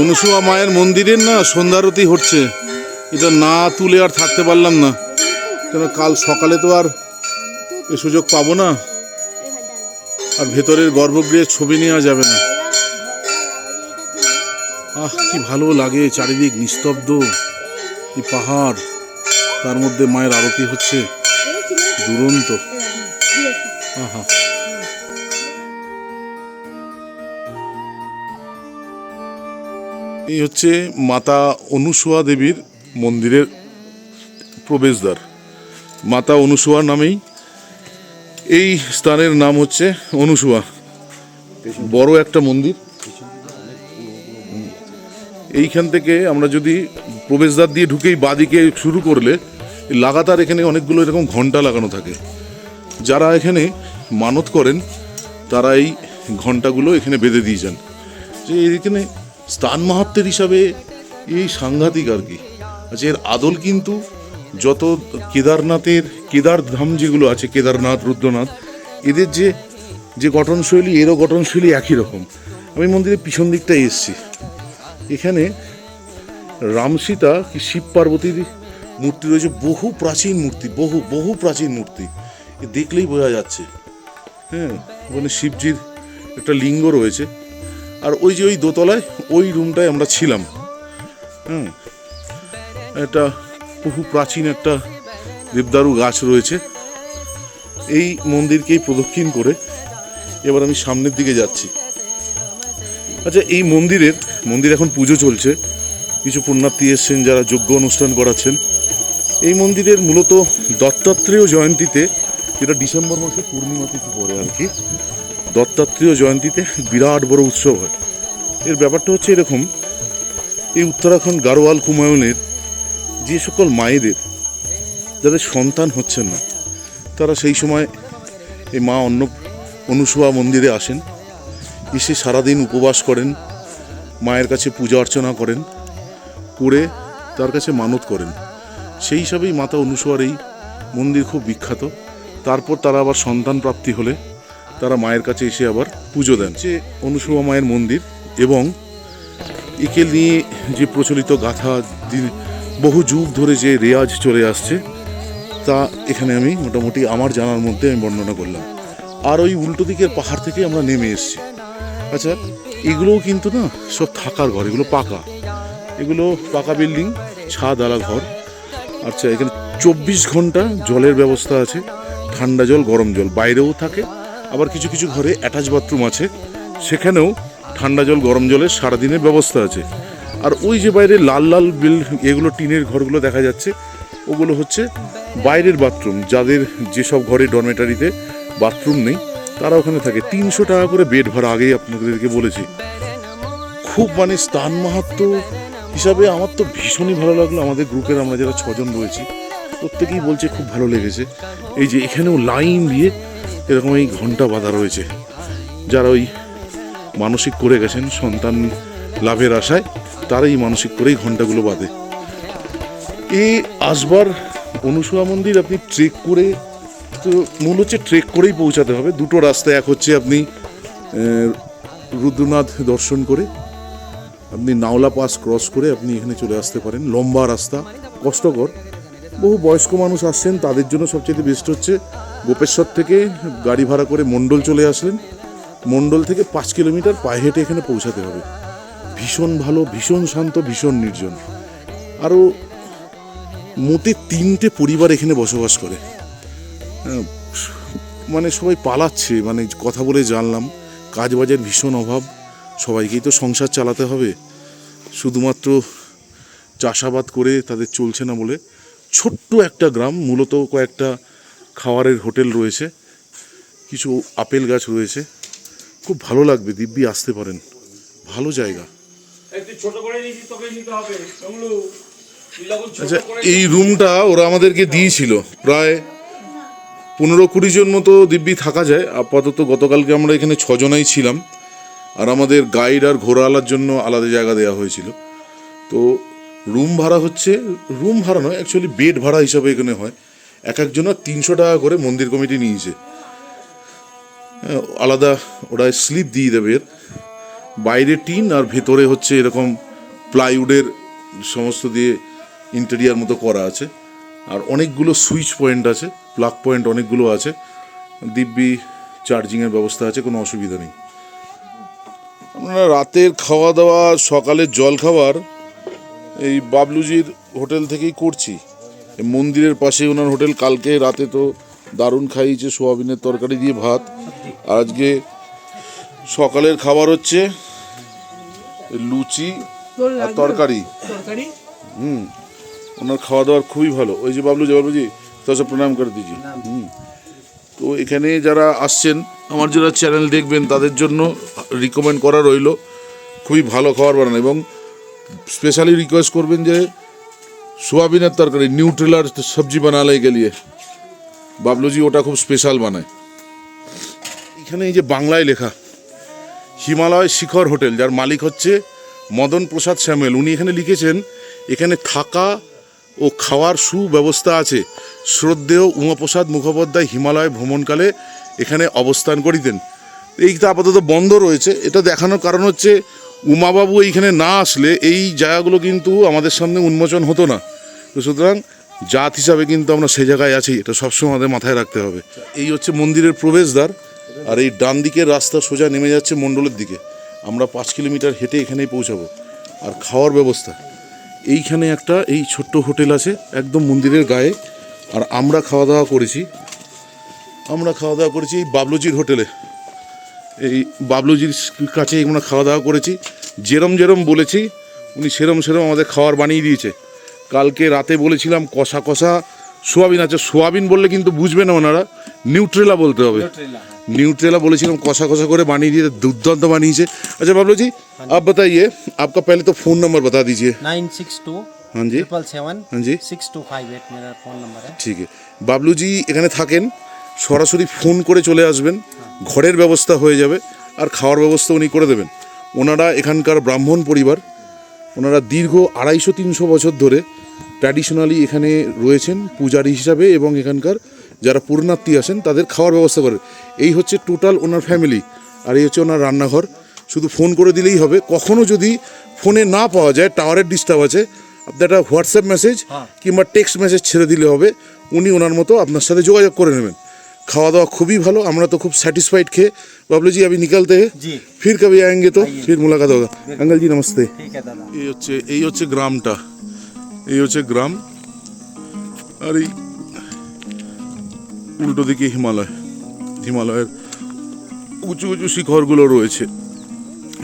অনুসুয়া মায়ের মন্দিরের না সন্ধ্যারতি হচ্ছে। এটা না তুলে আর থাকতে পারলাম না। কেন কাল সকালে তো আর এ সুযোগ পাবো না। আর ভেতরের গর্ভগৃহের ছবি নেওয়া যাবে না। আহ, কি ভালো লাগে, চারিদিক নিস্তব্ধ। এই পাহাড়, তার মধ্যে মায়ের আরতি হচ্ছে। দুরন্ত। আহা। এই হচ্ছে মাতা অনুসুয়া দেবীর মন্দিরের প্রবেশদ্বার। মাতা অনুসুয়া নামেই এই স্থানের নাম হচ্ছে অনুসুয়া। বড় একটা মন্দির। এইখান থেকে আমরা যদি প্রবেশদ্বার দিয়ে ঢুকেই বাদিকে শুরু করলে লাগাতার এখানে অনেকগুলো এরকম ঘণ্টা লাগানো থাকে। যারা এখানে মানত করেন, তারা এই ঘন্টাগুলো এখানে বেঁধে দিয়ে যান। যে এখানে স্থান মাহাত্মের হিসাবে এই সাংঘাতিক আর কি। আচ্ছা এর আদল কিন্তু যত কেদারনাথের, কেদার ধাম যেগুলো আছে, কেদারনাথ, রুদ্রনাথ, এদের যে যে গঠনশৈলী, এরও গঠনশৈলী একই রকম। আমি মন্দিরের পিছন দিকটায় এসেছি। এখানে রামসীতা কি শিব পার্বতীর মূর্তি রয়েছে, বহু প্রাচীন মূর্তি, বহু বহু প্রাচীন মূর্তি। দেখলেই বোঝা যাচ্ছে। হ্যাঁ ওখানে শিবজির একটা লিঙ্গ রয়েছে। আর ওই যে ওই দোতলায় ওই রুমটায় আমরা ছিলাম। হ্যাঁ একটা বহু প্রাচীন একটা দেবদারু গাছ রয়েছে। এই মন্দিরকেই প্রদক্ষিণ করে এবার আমি সামনের দিকে যাচ্ছি। আচ্ছা এই মন্দিরের, মন্দির এখন পুজো চলছে। কিছু পুণ্যার্থী এসছেন যারা যোগ্য অনুষ্ঠান করাচ্ছেন। এই মন্দিরের মূলত দত্তাত্রেয় জয়ন্তীতে যেটা ডিসেম্বর মাসে পূর্ণিমা তিথি আর কি দত্তাত্রেয় জয়ন্তীতে বিরাট বড় উৎসব হয়। এর ব্যাপারটা হচ্ছে এরকম, এই উত্তরাখণ্ড গারোয়াল কুমায়ুনের যে সকল মায়েদের, যাদের সন্তান হচ্ছেন না, তারা সেই সময় এই মা অন্ন অনুসুয়া মন্দিরে আসেন, এসে সারাদিন উপবাস করেন, মায়ের কাছে পূজা অর্চনা করেন, করে তার কাছে মানত করেন। সেই হিসাবেই মাতা অনুসুয়ার এই মন্দির খুব বিখ্যাত। তারপর তারা আবার সন্তান প্রাপ্তি হলে তারা মায়ের কাছে এসে আবার পুজো দেন। যে অনুসুয়া মায়ের মন্দির এবং একে নিয়ে যে প্রচলিত গাথা বহু যুগ ধরে যে রেয়াজ চলে আসছে, তা এখানে আমি মোটামুটি আমার জানার মধ্যে আমি বর্ণনা করলাম। আর ওই উল্টো দিকের পাহাড় থেকে আমরা নেমে এসেছি। আচ্ছা এগুলোও কিন্তু না সব থাকার ঘর, এগুলো পাকা। এগুলো পাকা বিল্ডিং, ছাদ আলা ঘর। আচ্ছা এখানে চব্বিশ ঘণ্টা জলের ব্যবস্থা আছে। ঠান্ডা জল, গরম জল, বাইরেও থাকে। আবার কিছু কিছু ঘরে অ্যাটাচ বাথরুম আছে। সেখানেও ঠান্ডা জল, গরম জলের সারাদিনের ব্যবস্থা আছে। আর ওই যে বাইরে লাল লাল বিল, এগুলো টিনের ঘরগুলো দেখা যাচ্ছে, ওগুলো হচ্ছে বাইরের বাথরুম। যাদের যেসব ঘরে ডরমেটারিতে বাথরুম নেই, তারা ওখানে থাকে। তিনশো টাকা করে বেড ভাড়া, আগেই আপনাদেরকে বলেছি। খুব মানে স্থান মাহাত্ম হিসাবে আমার তো ভীষণই ভালো লাগল। আমাদের গ্রুপের আমরা যারা ছজন রয়েছি, প্রত্যেকেই বলছে খুব ভালো লেগেছে। এই যে এখানেও লাইন দিয়ে এরকম এই ঘণ্টা বাঁধা রয়েছে। যারা ওই মানসিক করে গেছেন, সন্তান লাভের আশায় তারা এই মানসিক করেই ঘন্টাগুলো বাঁধে। এই আসবার অনুসুয়া মন্দির আপনি ট্রেক করে, তো মূল হচ্ছে ট্রেক করেই পৌঁছাতে হবে। দুটো রাস্তা, এক হচ্ছে আপনি রুদ্রনাথ দর্শন করে, আপনি নাওলা পাস ক্রস করে আপনি এখানে চলে আসতে পারেন। লম্বা রাস্তা, কষ্টকর। বহু বয়স্ক মানুষ আসছেন তাদের জন্য সবচেয়ে বেস্ট হচ্ছে গোপেশ্বর থেকে গাড়ি ভাড়া করে মণ্ডল চলে আসলেন। মণ্ডল থেকে পাঁচ কিলোমিটার পায়ে হেঁটে এখানে পৌঁছাতে হবে। ভীষণ ভালো ভীষণ শান্ত ভীষণ নির্জন। আরও মোটে তিনটে পরিবার এখানে বসবাস করে। হ্যাঁ, মানে সবাই পালাচ্ছে মানে কথা বলে জানলাম কাজ বাজের ভীষণ অভাব সবাইকেই তো সংসার চালাতে হবে। শুধুমাত্র চাষাবাদ করে তাদের চলছে না বলে ছোট্ট একটা গ্রাম মূলত কয়েকটা খাওয়ারের হোটেল রয়েছে কিছু আপেল গাছ রয়েছে। খুব ভালো লাগবে দিব্যি আসতে পারেন। ভালো জায়গা। আচ্ছা এই রুমটা ওরা আমাদেরকে দিয়েছিল। প্রায় পনেরো কুড়ি জন মতো দিব্যি থাকা যায়। আপাতত গতকালকে আমরা এখানে ছজনাই ছিলাম। আর আমাদের গাইড আর ঘোড়াওয়ালার জন্য আলাদা জায়গা দেওয়া হয়েছিল। তো রুম ভাড়া হচ্ছে, রুম ভাড়া নয় অ্যাকচুয়ালি বেড ভাড়া হিসাবে এখানে হয়। এক একজনের তিনশো টাকা করে মন্দির কমিটি নিয়েছে। আলাদা ওরা স্লিপ দিয়ে দেবে এর। বাইরে টিন আর ভেতরে হচ্ছে এরকম প্লাইউডের সমস্ত দিয়ে ইন্টেরিয়ার মতো করা আছে। আর অনেকগুলো সুইচ পয়েন্ট আছে প্লাগ পয়েন্ট অনেকগুলো আছে। দিব্যি চার্জিংয়ের ব্যবস্থা আছে, কোনো অসুবিধা নেই। আমরা রাতের খাওয়া দাওয়া, সকালের জল খাবার এই বাবলুজির হোটেল থেকেই করছি। মন্দিরের পাশে ওনার হোটেল কালকে রাতে তো দারুণ খাইয়েছে সোয়াবিনের তরকারি দিয়ে ভাত। আর আজকে সকালের খাবার হচ্ছে লুচি আর তরকারি। হুম ওনার খাওয়া দাওয়ার খুবই ভালো। ওই যে বাবলু যে বাবলুজি তো সব প্রণাম করে দিয়েছি। হুম তো এখানে যারা আসছেন আমার যারা চ্যানেল দেখবেন তাদের জন্য রিকমেন্ড করা রইল। খুবই ভালো খাবার বানানো এবং স্পেশালি রিকোয়েস্ট করবেন যে সোয়াবিনের তরকারি নিউট্রেলার সবজি বানালে গেলিয়ে বাবলুজি ওটা খুব স্পেশাল বানায়। এখানে এই যে বাংলায় লেখা, হিমালয় শিখর হোটেল, যার মালিক হচ্ছে মদন প্রসাদ শ্যামেল উনি এখানে লিখেছেন, এখানে থাকা ও খাওয়ার সুব্যবস্থা আছে। শ্রদ্ধেয় উমাপ্রসাদ মুখোপাধ্যায় হিমালয় ভ্রমণকালে এখানে অবস্থান করিতেন। এইটা আপাতত বন্ধ রয়েছে। এটা দেখানোর কারণ হচ্ছে উমাবাবু এইখানে না আসলে এই জায়গাগুলো কিন্তু আমাদের সামনে উন্মোচন হতো না। তো সুতরাং জাত হিসাবে কিন্তু আমরা সে জায়গায় আছি, এটা সবসময় আমাদের মাথায় রাখতে হবে। এই হচ্ছে মন্দিরের প্রবেশদ্বার, আর এই ডান দিকের রাস্তা সোজা নেমে যাচ্ছে মণ্ডলের দিকে। আমরা পাঁচ কিলোমিটার হেঁটে এখানেই পৌঁছাবো। আর খাওয়ার ব্যবস্থা, এইখানে একটা এই ছোট্ট হোটেল আছে, একদম মন্দিরের গায়ে। আর আমরা খাওয়া দাওয়া করেছি, আমরা খাওয়া দাওয়া করেছি এই বাবলুজির হোটেলে। এই বাবলুজির কাছে আমরা খাওয়া দাওয়া করেছি যেরম যেরম বলেছি উনি সেরম সেরম আমাদের খাবার বানিয়ে দিয়েছে কালকে রাতে বলেছিলাম কষা কষা সোয়াবিন আছে সোয়াবিন বললে কিন্তু বুঝবে না ওনারা নিউট্রেলা বলতে হবে নিউট্রেলা বলেছিলাম কষা কষা করে বানিয়ে দিয়ে দুর্দান্ত বানিয়েছে अच्छा बाबलू जी आप बताइए आपका पहले तो फ़ोन नंबर बता दीजिए नाइन सिक्स टू हाँ जी ट्रिपल सेवन हाँ जी सिक्स टू फाइव एट मेरा फ़ोन नंबर है ঠিক আছে বাবলুজি এখানে থাকেন সরাসরি ফোন করে চলে আসবেন ঘরের ব্যবস্থা হয়ে যাবে আর খাওয়ার ব্যবস্থা উনি করে দেবেন। ওনারা এখানকার ব্রাহ্মণ পরিবার ওনারা দীর্ঘ আড়াইশো তিনশো বছর ধরে ট্র্যাডিশনালি এখানে রয়েছেন পূজারী হিসাবে এবং এখানকার যারা পূর্ণার্থী আসেন তাদের খাওয়ার ব্যবস্থা করে। এই হচ্ছে টোটাল ওনার ফ্যামিলি আর এই হচ্ছে ওনার রান্নাঘর। শুধু ফোন করে দিলেই হবে। কখনো যদি ফোনে না পাওয়া যায় টাওয়ারের ডিস্টার্ব আছে আপনি একটা হোয়াটসঅ্যাপ মেসেজ কিংবা টেক্সট মেসেজ ছেড়ে দিলে হবে। উনি ওনার মতো আপনার সাথে যোগাযোগ করে নেবেন। খাওয়া দাওয়া খুবই ভালো আমরা তো খুব স্যাটিসফাইড খেয়ে বাবলু জি अभी निकलते हैं जी फिर कभी आएंगे तो फिर मुलाकात होगा अंकल जी नमस्ते ठीक है दादा এই হচ্ছে এই হচ্ছে গ্রামটা এই হচ্ছে গ্রাম আর এই উল্টো দিকে হিমালয় হিমালয়ের উঁচু উঁচু শিখরগুলো রয়েছে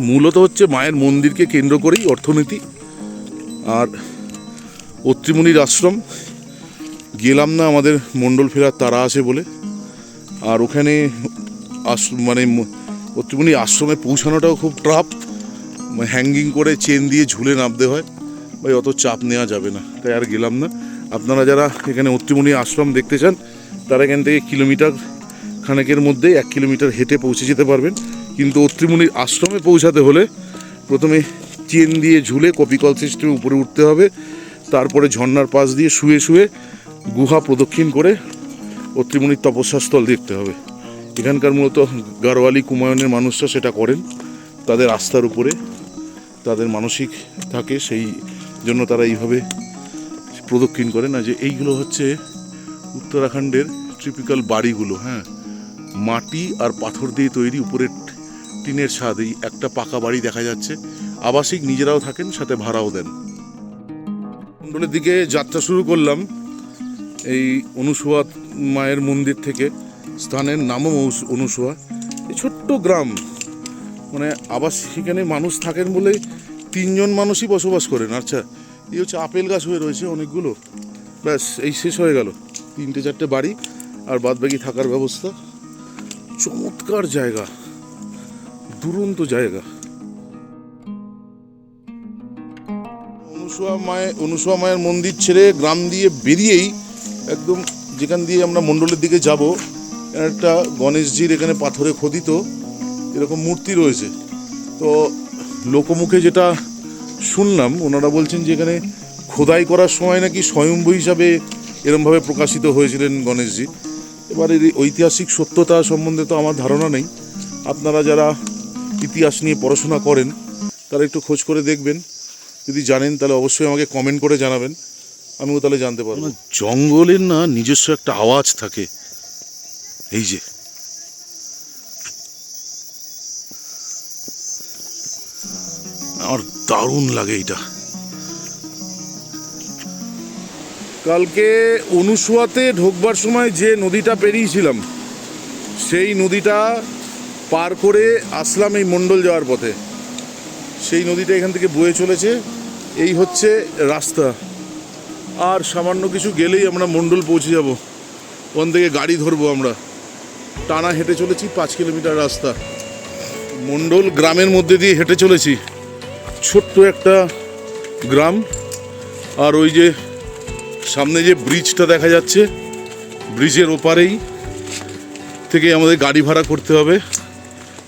মূলত হচ্ছে মায়ের মন্দিরকে কেন্দ্র করেই অর্থনীতি আর অত্রিমুনির আশ্রম গেলাম না আমাদের মণ্ডল ফেরার তারা আছে বলে আর ওখানে মানে অত্রিমুনি আশ্রমে পৌঁছানোটাও খুব ট্রাপ হ্যাঙ্গিং করে চেন দিয়ে ঝুলে নামতে হয়। ভাই, অত চাপ নেওয়া যাবে না। তাই আর গেলাম না। আপনারা যারা এখানে অত্রিমণি আশ্রম দেখতে চান, তারা এখান থেকে কিলোমিটার খানেকের মধ্যে এক কিলোমিটার হেঁটে পৌঁছে যেতে পারবেন। কিন্তু অত্রিমণির আশ্রমে পৌঁছাতে হলে প্রথমে চেন দিয়ে ঝুলে কপিকল সিস্টেমে উপরে উঠতে হবে। তারপরে ঝর্নার পাশ দিয়ে শুয়ে শুয়ে গুহা প্রদক্ষিণ করে অত্রিমণির তপস্যাস্থল দেখতে হবে। এখানকার মূলত গারোয়ালি কুমায়নের মানুষরা সেটা করেন। তাদের আস্থার উপরে তাদের মানসিক থাকে, সেই জন্য তারা এইভাবে প্রদক্ষিণ করে না যে এইগুলো হচ্ছে উত্তরাখণ্ডের ট্রিপিক্যাল বাড়িগুলো হ্যাঁ? মাটি আর পাথর দিয়ে তৈরি উপরে টিনের ছাদ, এই একটা পাকা বাড়ি দেখা যাচ্ছে। আবাসিক নিজেরাও থাকেন, সাথে ভাড়াও দেন। মণ্ডলের দিকে যাত্রা শুরু করলাম। এই অনুসুয়া মায়ের মন্দির থেকে স্থানের নামও অনুস- অনুসুয়া। এই ছোট্ট গ্রাম মানে আবার সেখানে মানুষ থাকেন বলে তিনজন মানুষই বসবাস করেন। আচ্ছা এই হচ্ছে আপেল গাছ হয়ে রয়েছে অনেকগুলো। ব্যাস, এই শেষ হয়ে গেল। তিনটে চারটে বাড়ি আর বাদবাকি থাকার ব্যবস্থা। চমৎকার জায়গা, দুরন্ত জায়গা। অনুসুয়া মায়ের অনুসুয়া মায়ের মন্দির ছেড়ে গ্রাম দিয়ে বেরিয়েই একদম যেখান দিয়ে আমরা মণ্ডলের দিকে যাব একটা গণেশজির এখানে পাথরে খোদিত এরকম মূর্তি রয়েছে। তো লোকমুখে যেটা শুনলাম, ওনারা বলছেন যে এখানে খোদাই করার সময় নাকি স্বয়ম্ভু হিসাবে এরমভাবে প্রকাশিত হয়েছিলেন গণেশজি। এবার এর ঐতিহাসিক সত্যতা সম্বন্ধে তো আমার ধারণা নেই। আপনারা যারা ইতিহাস নিয়ে পড়াশোনা করেন, তারা একটু খোঁজ করে দেখবেন। যদি জানেন, তাহলে অবশ্যই আমাকে কমেন্ট করে জানাবেন। আমিও তাহলে জানতে পারব। জঙ্গলের না নিজস্ব একটা আওয়াজ থাকে। এই যে। আমার দারুণ লাগে এটা কালকে অনুসুয়াতে ঢোকবার সময় যে নদীটা পেরিয়েছিলাম সেই নদীটা পার করে আসলাম এই মণ্ডল যাওয়ার পথে। সেই নদীটা এখান থেকে বয়ে চলেছে। এই হচ্ছে রাস্তা। আর সামান্য কিছু গেলেই আমরা মণ্ডল পৌঁছে যাব। ওখান থেকে গাড়ি ধরবো আমরা। টানা হেঁটে চলেছি, পাঁচ কিলোমিটার রাস্তা। মণ্ডল গ্রামের মধ্যে দিয়ে হেঁটে চলেছি। ছোট্ট একটা গ্রাম। আর ওই যে সামনে যে ব্রিজটা দেখা যাচ্ছে, ব্রিজের ওপারেই থেকে আমাদের গাড়ি ভাড়া করতে হবে।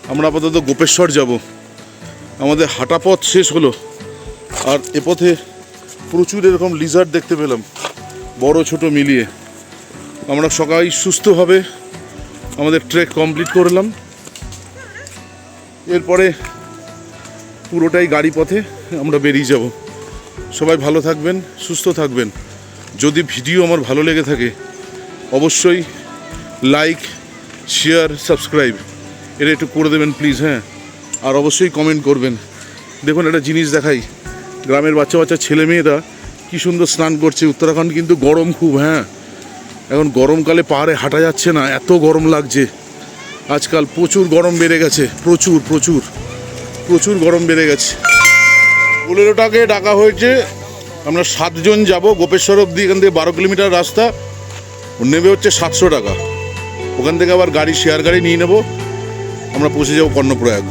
আমরা আপাতত গোপেশ্বর যাব। আমাদের হাঁটা পথ শেষ হলো। আর এ পথে প্রচুর এরকম লিজার্ড দেখতে পেলাম। বড়, ছোট মিলিয়ে। আমরা সবাই সুস্থভাবে আমাদের ট্রেক কমপ্লিট করলাম। এরপরে পুরোটাই গাড়ি পথে আমরা বেরিয়ে যাব। সবাই ভালো থাকবেন, সুস্থ থাকবেন। যদি ভিডিও আমার ভালো লেগে থাকে, অবশ্যই লাইক শেয়ার সাবস্ক্রাইব এটা একটু করে দেবেন প্লিজ হ্যাঁ। আর অবশ্যই কমেন্ট করবেন। দেখুন, একটা জিনিস দেখাই। গ্রামের বাচ্চা বাচ্চা ছেলে মেয়েরা কি সুন্দর স্নান করছে। উত্তরাখণ্ড কিন্তু গরম খুব হ্যাঁ। এখন গরমকালে পাহাড়ে হাঁটা যাচ্ছে না, এত গরম লাগছে। আজকাল প্রচুর গরম বেড়ে গেছে, প্রচুর প্রচুর প্রচুর গরম বেড়ে গেছে। বোলেরোটাকে ডাকা হয়েছে, আমরা সাতজন যাব, গোপেশ্বর অব্দি এখান থেকে বারো কিলোমিটার রাস্তা, নেবে হচ্ছে সাতশো টাকা। ওখান থেকে আবার গাড়ি, শেয়ার গাড়ি নিয়ে নেব। আমরা পৌঁছে যাব কর্ণপ্রয়াগ।